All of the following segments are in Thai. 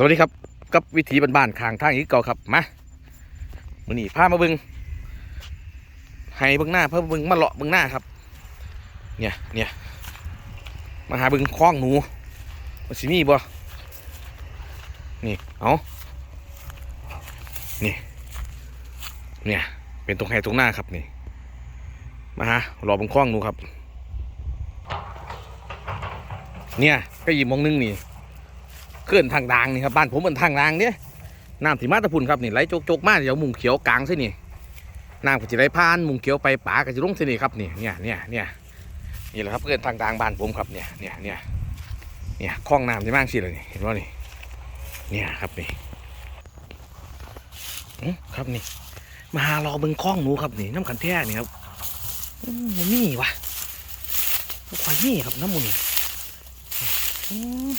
สวัสดีครับกับวิถีบ้านๆข้างทางอีกเก่าครับมามื่อนี้พามาบิงให้บิงหน้าเพื่อบิงมาเลาะบิงหน้าครับ เนี่ยเนี่ยมาหาบิงคล้องหนูมันสิมีบ่นี่เอานี่เนี่ยเป็นตรงให้ตรงหน้าครับนี่มาหารอบิงคล้องหนูครับ เนี่ยก็ยิมมองนึงนี่ เคลื่อนทางด่างนี่ครับบ้านผมเป็นทางด่างเนี่ยน้ำที่มาตะพุนครับนี่ไหลโจกๆมาเดี๋ยวมุงเขียวกลางใช่นี่น้ำก็จะไหลผ่านมุงเขียวไปป่าก็จะลงใช่นี่ครับนี่เนี่ยเนี่ยเนี่ยนี่แหละครับเคลื่อนทางด่างบ้านผมครับเนี่ยเนี่ยเนี่ยเนี่ยคลองน้ำที่มากสิเลยนี่เห็นว่านี่เนี่ยครับนี่อื้อครับนี่มาหารอเบิ่งคลองหนูครับนี่น้ำขันแท้นี่ครับมันนี่วะควายนี่ครับน้ำมูนี่อื้อ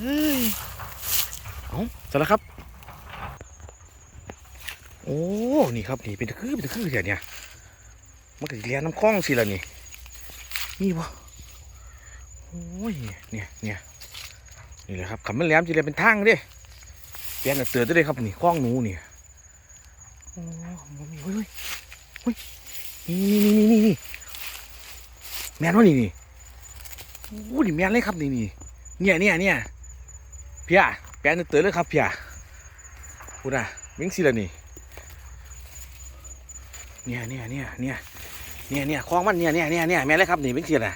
เฮ้ย เอาเสร็จแล้วครับ โอ้ นี่ครับ นี่เป็นตะคือเป็นตะคือเดี๋ยวเนี่ยมันก็เลียนน้ำคล้องสิละนี่ นี่บ่โอ้ย เนี่ยเนี่ยนี่แหละครับขับมันแหลมจะเลียนเป็นทางเด้เปลี่ยนเตือนได้เลยครับนี่คล้องหนูนี่โอ้บ่มีเฮ้ยเฮ้ยนี่นี่นี่นี่นี่แมนวะนี่นี่โอ้นี่แมนเลยครับนี่นี่เนี่ยเนี่ยเนี่ยเพีย แปนเตือนเลยครับพียพูดนะมิงสิละนี่เนี่ยเนี่ยเนี่ยเนี่ยเนี่ยเนี่ยคล้องมันเนี่ยเนี่ยเนี่ยเนี่ยแม่เลยครับนี่มิงสิละ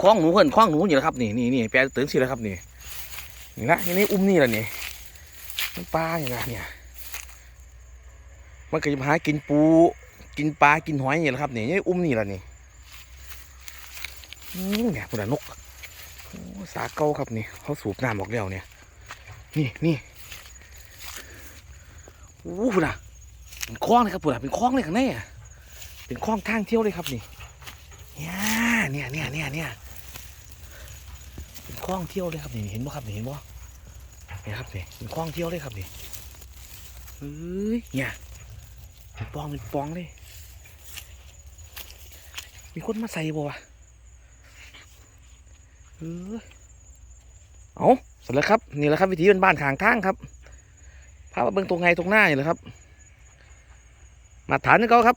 คล้องหนูเพิ่นคล้องหนูอยู่แล้วครับนี่นี่นี่แปนเตือนสิละครับนี่นี่ละนี่อุ้มนี่ละนี่มันปลาเนี่ยนะเนี่ยมันก็จะหากินปู กินปลากินหอยอย่างนี้แหละครับนี่นี่อุ้มนี่ละนี่เนี่ยพูดนะนกโอ้สาเก่าครับนี่เขาสูบน้ำออกแล้วเนี่ย นี่นี่โอ้น่ะเป็นคลองเลยครับปุ่นน่ะเป็นคลองเลยข้างในอะเป็นคลองทางเที่ยวเลยครับนี่เนี่ยเนี่ยเนี่ยเนี่ยเนี่ยเป็นคลองเที่ยวเลยครับนี่เห็นบ่ครับนี่เห็นบ่เนี่ยครับนี่เป็นคลองเที่ยวเลยครับนี่เฮ้ยเนี่ยเป็นปองเป็นปองเลยมีคนมาใส่บ่วะเออ เอาเสร็จแล้วครับนี่แหละครับวิธีบ้านขางทางครับพามาเบิ่งตรงไงตรงหน้านี่แหละครับ มาฐานนี่เขาครับ